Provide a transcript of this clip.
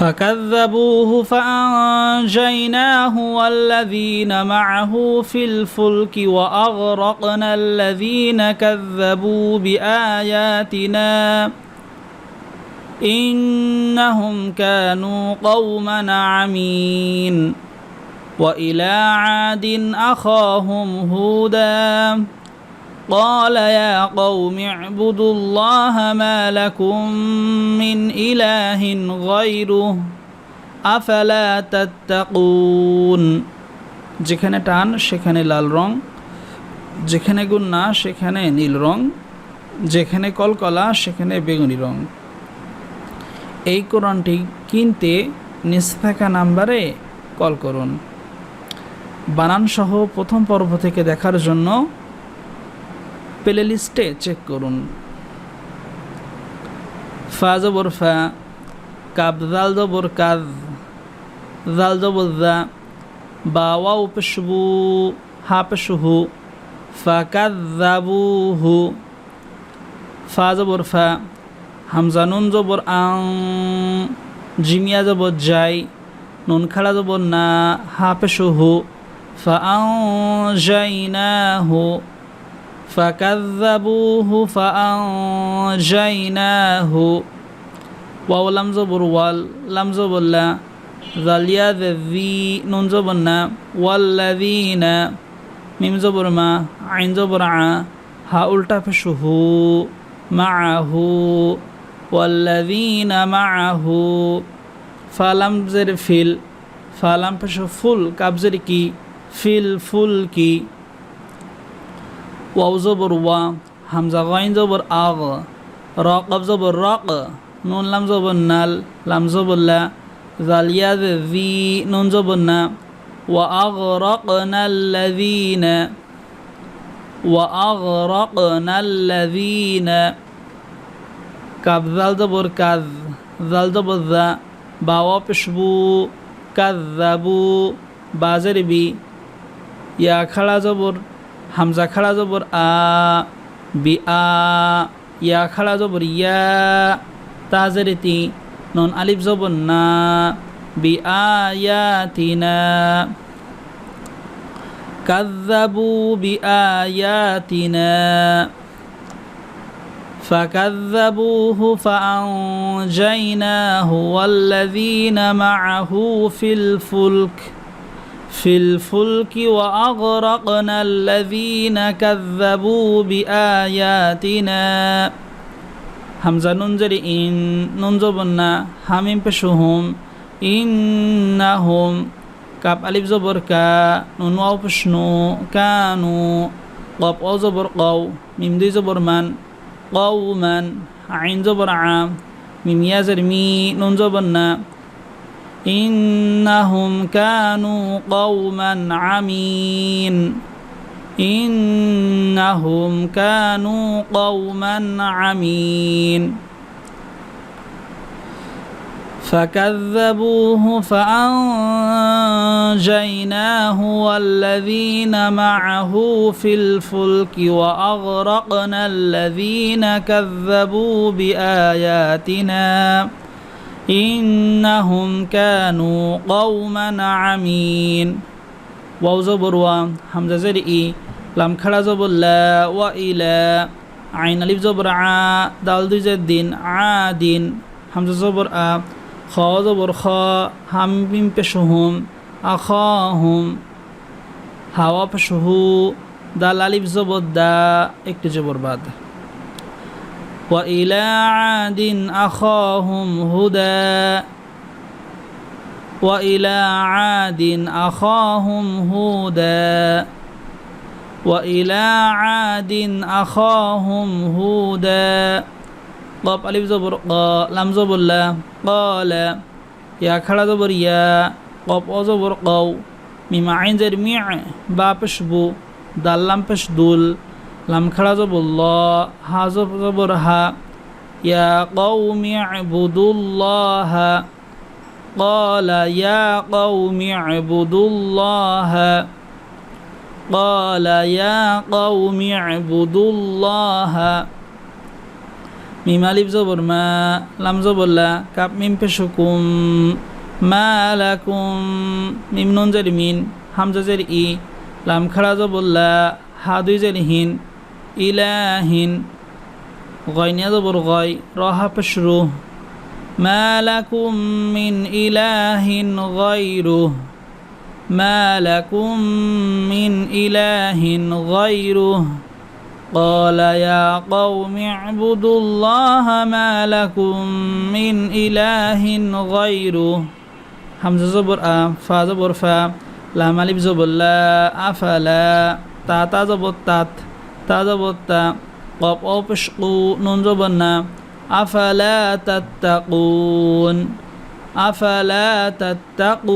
فكذبوه فأنجيناه والذين معه في الفلك وأغرقنا الذين كذبوا بآياتنا إنهم كانوا قوما عمين وإلى عاد أخاهم هودا قال يا قوم اعبدوا الله ما لكم من إله غيره أفلا تتقون যেখানে টান সেখানে লাল রং যেখানে গুন্না সেখানে নীল রং যেখানে কলকলা সেখানে বেগুনি রং এই কোরআনটি কিনতে নিচে থাকা নাম্বারে কল করুন বানানসহ প্রথম পর্ব থেকে দেখার জন্য প্লে লিস্টে চেক করুন। ফা জবর ফা, কাব জাল জবর কাজ, জাল জবর জা, বা পেশবু হা ফা কাজ জাবু হু। ফা জবর ফা, হামজা জবর আং, জিমিয়া জবর যাই, নুন খাড়া জবর না, হা পেশহু ফা আং জাইনাহু فكذبوه فأنجيناه واو لمز بروال لمز بلا ذاليا ذي نون زبنا والذين ميم زبرما عين زبرعا ها ألتا فشه معه والذين معه فلم زر فيل فلم فشه فل كابزر كي فيل فل كي ওয়াও জবর ওয়া হামজা গাইন জবর আগ র কব জবর রক নুন লাম জবর নাল লাম জবর লা জালিয়া জি নুন জবর না ওয়া আগরাকনা আল্লাযীনা ওয়া আগরাকনা আল্লাযীনা কাব জাল জবর কাজ জাল জবর জা বাওয়া পেশবু কাযাবু বাজের বি ইয়া খাড়া জবর হামজা খাড়া জবর আ বি আ ইয়া খাড়া জবর ইয়া তাজরিতি নন আলিফ জবর না বি আয়াতিনা كذبوا بآياتنا فكذبوه فأنجيناه والذين معه في الفلك في الفلك وأغرقنا الذين كذبوا بآياتنا همزة ننزل إن ننزبنا حميم بشهم إنهم كاب ألف زبر كا نون واو بشنو كانوا قاب أو زبر قو ميم دي زبر من قوما عين زبر عام ميم يازر مي ننزبنا إنهم كانوا قوما عمين. إنهم كانوا قوما عمين. فكذبوه فأنجيناه والذين معه في الفلك وأغرقنا الذين كذبوا بآياتنا. ইন্নাহুম কানু কৌমান আমিন। ওয়াও জব রুয়াম হামজা জের ই লামখাড়া জব ওয়া ওয়াইলা আইন আলিফ জবর আ, দাল দুই জে দিন, আ দিন, হামজা জবর আ, খ জবর খ, হাম বিম পেশুহুম আখাহুম হাওয়া পেশুহু, দাল আলিফ জবর দা, একটু জবর বাদ। وإلى عاد أخاهم هدى. وإلى عاد أخاهم هودا. وإلى عاد أخاهم هودا. قاب ألف زبر قا لم زبر لا. قال يا خلا زبر يا. قاب أو زبر قو. ميم عين زر ميع با پشبو دال پش دول লাম খাড়া জবুল্লাহ হা জবর হা ইয়া কৌমি আবুদুল্লাহ قال يا قوم اعبدوا الله قال يا قوم اعبدوا الله মিম আলিফ জবর মা লাম জবর লা কাপ মিম পেশুকুম মা লাকুম মিম নুন জারি মিন হামজা জারি ই লাম খাড়া জবর লা হা দুই জারি হিন ইলাহিন গয়নিয়া জবর গয় রহা পেশরু ما لكم من إله غيره ما لكم من إله غيره قال يا قوم اعبدوا الله ما لكم من إله غيره حمزة زبر أ فا زبر فا لام ألف زبر لا أفلا تا تا زبر تات তাজাবত্তা কপ অপসকু নঞ্জবন্না আফালা তাত্তাকুন আফালা তাত্তাকুন।